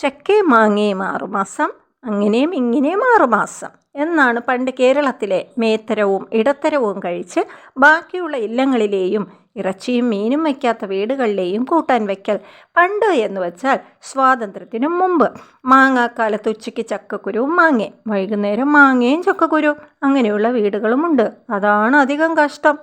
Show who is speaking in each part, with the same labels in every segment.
Speaker 1: ചക്കയും മാങ്ങയും ആറുമാസം അങ്ങനെയും ഇങ്ങനെയും ആറുമാസം എന്നാണ് പണ്ട് കേരളത്തിലെ മേത്തരവും ഇടത്തരവും കഴിച്ച് ബാക്കിയുള്ള ഇല്ലങ്ങളിലെയും ഇറച്ചിയും മീനും വയ്ക്കാത്ത വീടുകളിലെയും കൂട്ടാൻ വയ്ക്കൽ. പണ്ട് എന്ന് വെച്ചാൽ സ്വാതന്ത്ര്യത്തിനു മുമ്പ് മാങ്ങാക്കാലത്ത് ഉച്ചയ്ക്ക് ചക്കക്കുരുവും മാങ്ങയും വൈകുന്നേരം മാങ്ങയും ചക്കക്കുരുവും അങ്ങനെയുള്ള വീടുകളുമുണ്ട്. അതാണ് അധികം കഷ്ടം.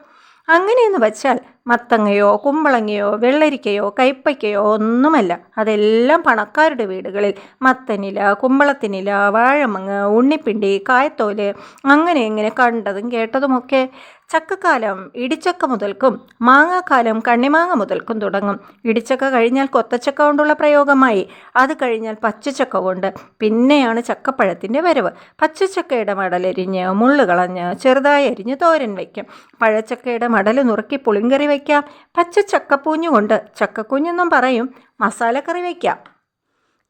Speaker 1: അങ്ങനെയെന്ന് വെച്ചാൽ മത്തങ്ങയോ കുമ്പളങ്ങയോ വെള്ളരിക്കയോ കൈപ്പയ്ക്കയോ ഒന്നുമല്ല. അതെല്ലാം പണക്കാരുടെ വീടുകളിൽ. മത്തനില കുമ്പളത്തിനില വാഴമങ്ങ് ഉണ്ണിപ്പിണ്ടി കായത്തോൽ അങ്ങനെ ഇങ്ങനെ കണ്ടതും കേട്ടതുമൊക്കെ ചക്കക്കാലം ഇടിച്ചക്ക മുതൽക്കും മാങ്ങാക്കാലം കണ്ണിമാങ്ങ മുതൽക്കും തുടങ്ങും. ഇടിച്ചക്ക കഴിഞ്ഞാൽ കൊത്തച്ചക്ക കൊണ്ടുള്ള പ്രയോഗമായി. അത് കഴിഞ്ഞാൽ പച്ചച്ചക്ക കൊണ്ട്. പിന്നെയാണ് ചക്കപ്പഴത്തിന്റെ വരവ്. പച്ചച്ചക്കയുടെ മടലരിഞ്ഞ് മുള്ളു കളഞ്ഞ് ചെറുതായി അരിഞ്ഞ് തോരൻ വയ്ക്കും. പഴച്ചക്കയുടെ മടൽ നുറുക്കി പുളിങ്കറി വയ്ക്കാം പച്ച ചക്കപ്പൂഞ്ഞു കൊണ്ട് ചക്കക്കുഞ്ഞെന്നും പറയും. മസാലക്കറി വയ്ക്കാം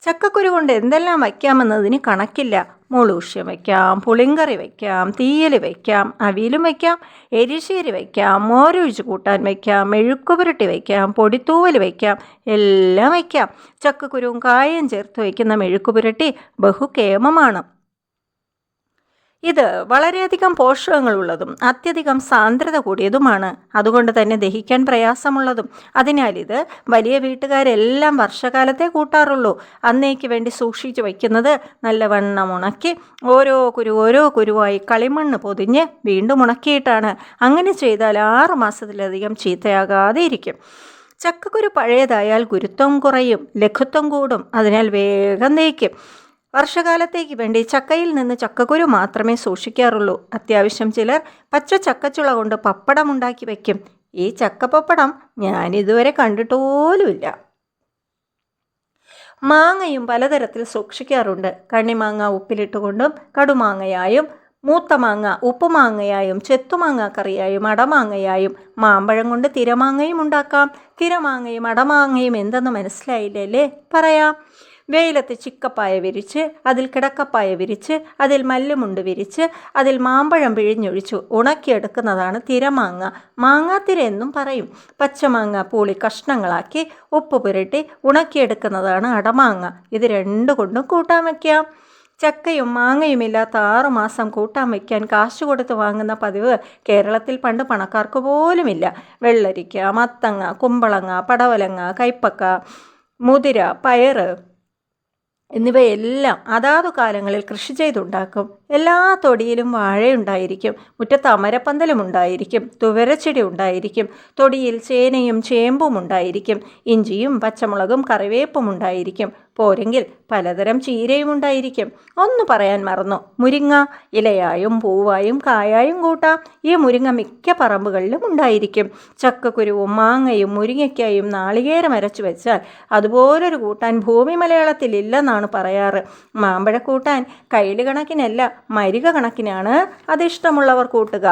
Speaker 1: ചക്കക്കുരു കൊണ്ട് എന്തെല്ലാം വയ്ക്കാമെന്നതിന് കണക്കില്ല. മുളൂഷ്യം വയ്ക്കാം പുളിങ്കറി വയ്ക്കാം തീയൽ വയ്ക്കാം അവിയലും വയ്ക്കാം എരിശ്ശേരി വയ്ക്കാം മോരൊഴിച്ച് കൂട്ടാൻ വയ്ക്കാം മെഴുക്കുപുരട്ടി വയ്ക്കാം പൊടിത്തൂവൽ വയ്ക്കാം എല്ലാം വയ്ക്കാം ചക്കക്കുരുവും കായം ചേർത്ത് വയ്ക്കുന്ന മെഴുക്കുപുരട്ടി ബഹുകേമമാണ്. ഇത് വളരെയധികം പോഷകങ്ങളുള്ളതും അത്യധികം സാന്ദ്രത കൂടിയതുമാണ്. അതുകൊണ്ട് തന്നെ ദഹിക്കാൻ പ്രയാസമുള്ളതും. അതിനാൽ ഇത് വലിയ വീട്ടുകാരെല്ലാം വർഷകാലത്തെ കൂട്ടാറുള്ളൂ. അന്നേക്ക് വേണ്ടി സൂക്ഷിച്ചു വയ്ക്കുന്നത് നല്ലവണ്ണം ഉണക്കി ഓരോ കുരു ഓരോ കുരുവായി കളിമണ്ണ് പൊതിഞ്ഞ് വീണ്ടും ഉണക്കിയിട്ടാണ്. അങ്ങനെ ചെയ്താൽ ആറ് മാസത്തിലധികം ചീത്തയാകാതെ ഇരിക്കും. ചക്കക്കുരു പഴയതായാൽ ഗുരുത്വം കുറയും ലഘുത്വം കൂടും. അതിനാൽ വേഗം തേക്കും വർഷകാലത്തേക്ക് വേണ്ടി ചക്കയിൽ നിന്ന് ചക്കക്കുരു മാത്രമേ സൂക്ഷിക്കാറുള്ളൂ. അത്യാവശ്യം ചിലർ പച്ച ചക്കച്ചുള കൊണ്ട് പപ്പടം ഉണ്ടാക്കി വയ്ക്കും ഈ ചക്കപ്പപ്പടം ഞാൻ ഇതുവരെ പോലുമില്ല മാങ്ങയും പലതരത്തിൽ സൂക്ഷിക്കാറുണ്ട്. കണ്ണിമാങ്ങ ഉപ്പിലിട്ടുകൊണ്ടും കടുമാങ്ങയായും മൂത്ത മാങ്ങ ഉപ്പുമാങ്ങയായും ചെത്തുമാങ്ങ കറിയായും അടമാങ്ങയായും മാമ്പഴം കൊണ്ട് തിരമാങ്ങയും ഉണ്ടാക്കാം. തിരമാങ്ങയും അടമാങ്ങയും എന്തെന്ന് മനസ്സിലായില്ലേ പറയാം. വെയിലത്ത് ചിക്കപ്പായ വിരിച്ച് അതിൽ കിടക്കപ്പായ വിരിച്ച് അതിൽ മല്ലുമുണ്ട് വിരിച്ച് അതിൽ മാമ്പഴം പിഴിഞ്ഞൊഴിച്ചു ഉണക്കിയെടുക്കുന്നതാണ് തിരമാങ്ങ. മാങ്ങാത്തിര എന്നും പറയും. പച്ചമാങ്ങ പൂളി കഷ്ണങ്ങളാക്കി ഉപ്പ് പുരട്ടി ഉണക്കിയെടുക്കുന്നതാണ് അടമാങ്ങ. ഇത് രണ്ടു കൊണ്ടും കൂട്ടാൻ വയ്ക്കാം. ചക്കയും മാങ്ങയുമില്ലാത്ത ഇല്ലാത്ത ആറുമാസം കൂട്ടാൻ വയ്ക്കാൻ കാശ് കൊടുത്ത് വാങ്ങുന്ന പതിവ് കേരളത്തിൽ പണ്ട് പണക്കാർക്ക് പോലുമില്ല. വെള്ളരിക്ക മത്തങ്ങ കുമ്പളങ്ങ പടവലങ്ങ കൈപ്പക്ക മുതിര പയറ് എന്നിവയെല്ലാം അതാതു കാലങ്ങളിൽ കൃഷി ചെയ്തുണ്ടാക്കും. എല്ലാ തൊടിയിലും വാഴയുണ്ടായിരിക്കും. മുറ്റത്ത് അമരപ്പന്തലും ഉണ്ടായിരിക്കും. തുവരച്ചെടി ഉണ്ടായിരിക്കും. തൊടിയിൽ ചേനയും ചേമ്പും ഉണ്ടായിരിക്കും. ഇഞ്ചിയും പച്ചമുളകും കറിവേപ്പും ഉണ്ടായിരിക്കും. പോരെങ്കിൽ പലതരം ചീരയും ഉണ്ടായിരിക്കും. ഒന്ന് പറയാൻ മറന്നു. മുരിങ്ങ ഇലയായും പൂവായും കായായും കൂട്ടാം. ഈ മുരിങ്ങ മിക്ക പറമ്പുകളിലും ഉണ്ടായിരിക്കും. ചക്കക്കുരുവും മാങ്ങയും മുരിങ്ങയ്ക്കായും നാളികേരം അരച്ചു വെച്ചാൽ അതുപോലൊരു കൂട്ടാൻ ഭൂമി മലയാളത്തിൽ ഇല്ലെന്നാണ് പറയാറ്. മാമ്പഴ കൂട്ടാൻ കയ്യിൽ കണക്കിനല്ല മരിക കണക്കിനാണ് അതിഷ്ടമുള്ളവർ കൂട്ടുക.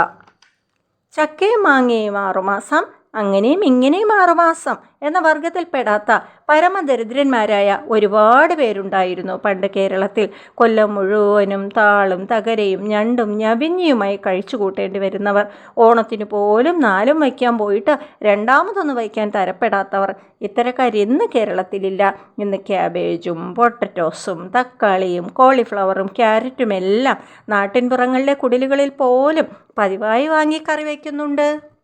Speaker 1: ചക്കയും മാങ്ങയും ആറുമാസം അങ്ങനെയും ഇങ്ങനെയും ആറുമാസം എന്ന വർഗത്തിൽപ്പെടാത്ത പരമദരിദ്രന്മാരായ ഒരുപാട് പേരുണ്ടായിരുന്നു പണ്ട് കേരളത്തിൽ. കൊല്ലം മുഴുവനും താളും തകരയും ഞണ്ടും ഞവിഞ്ഞിയുമായി കഴിച്ചു കൂട്ടേണ്ടി വരുന്നവർ. ഓണത്തിന് പോലും നാലും വയ്ക്കാൻ പോയിട്ട് രണ്ടാമതൊന്ന് വയ്ക്കാൻ തരപ്പെടാത്തവർ. ഇത്തരക്കാർ ഇന്ന് കേരളത്തിലില്ല. ഇന്ന് ക്യാബേജും പൊട്ടറ്റോസും തക്കാളിയും കോളിഫ്ലവറും ക്യാരറ്റും എല്ലാം നാട്ടിൻപുറങ്ങളിലെ കുടിലുകളിൽ പോലും പതിവായി വാങ്ങി കറി വയ്ക്കുന്നുണ്ട്.